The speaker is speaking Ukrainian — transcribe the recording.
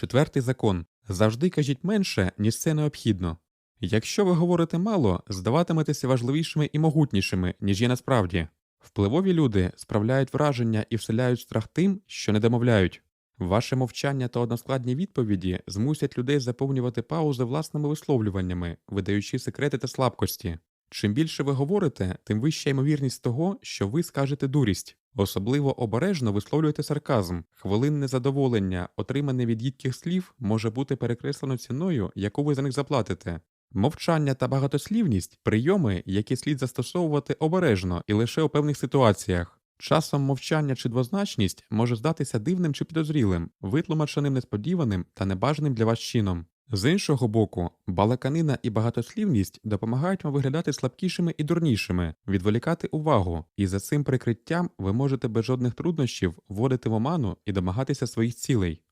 Четвертий закон завжди кажіть менше, ніж це необхідно. Якщо ви говорите мало, здаватиметеся важливішими і могутнішими, ніж є насправді. Впливові люди справляють враження і вселяють страх тим, що не домовляють. Ваше мовчання та односкладні відповіді змусять людей заповнювати паузи власними висловлюваннями, видаючи секрети та слабкості. Чим більше ви говорите, тим вища ймовірність того, що ви скажете дурість. Особливо обережно висловлюєте сарказм. Хвилинне задоволення, отримане від їдких слів, може бути перекреслено ціною, яку ви за них заплатите. Мовчання та багатослівність прийоми, які слід застосовувати обережно і лише у певних ситуаціях. Часом мовчання чи двозначність може здатися дивним чи підозрілим, витлумаченим несподіваним та небажаним для вас чином. З іншого боку, балаканина і багатослівність допомагають вам виглядати слабкішими і дурнішими, відволікати увагу, і за цим прикриттям ви можете без жодних труднощів вводити в оману і домагатися своїх цілей.